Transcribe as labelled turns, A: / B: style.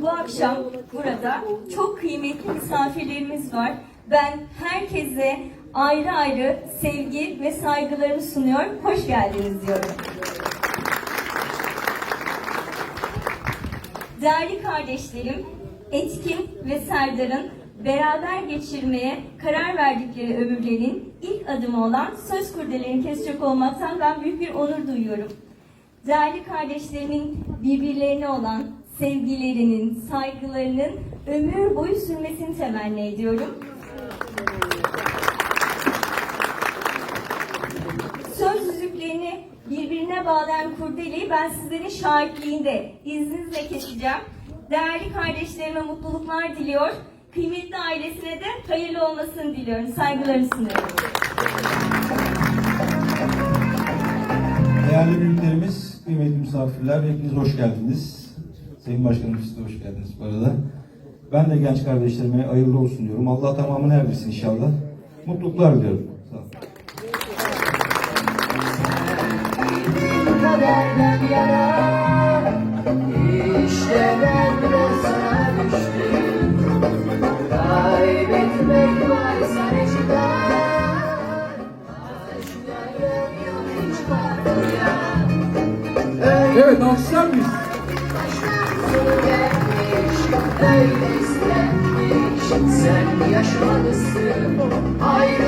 A: Bu akşam burada çok kıymetli misafirlerimiz var. Ben herkese ayrı ayrı sevgi ve saygılarımı sunuyor. Hoş geldiniz diyorum. Değerli kardeşlerim, Etkin ve Serdar'ın beraber geçirmeye karar verdikleri ömürlerin ilk adımı olan söz kurdelerini kesecek olmaktan ben büyük bir onur duyuyorum. Değerli kardeşlerimin birbirlerine olan sevgilerinin, saygılarının ömür boyu sürmesini temenni ediyorum. Söz yüzüklerini birbirine bağlayan kurdeleyi ben sizlerin şahitliğinde izninizle keseceğim. Değerli kardeşlerime mutluluklar diliyor. Kıymetli ailesine de hayırlı olmasını diliyorum. Saygılarımı sunuyorum.
B: Değerli büyüklerimiz, kıymetli misafirler, hepiniz hoş geldiniz. Sayın Başkanım siz de hoş geldiniz bu arada. Ben de genç kardeşlerime hayırlı olsun diyorum. Allah tamamını erdirsin inşallah. Mutluluklar diliyorum. Sağ olun.
C: İşte ben de sana düştüm Kaybetmek varsa
D: Evet alkışlar mıyız?
C: Söylenmiş, öyle istenmiş Sen yaşamalısın. Ayrılık yeter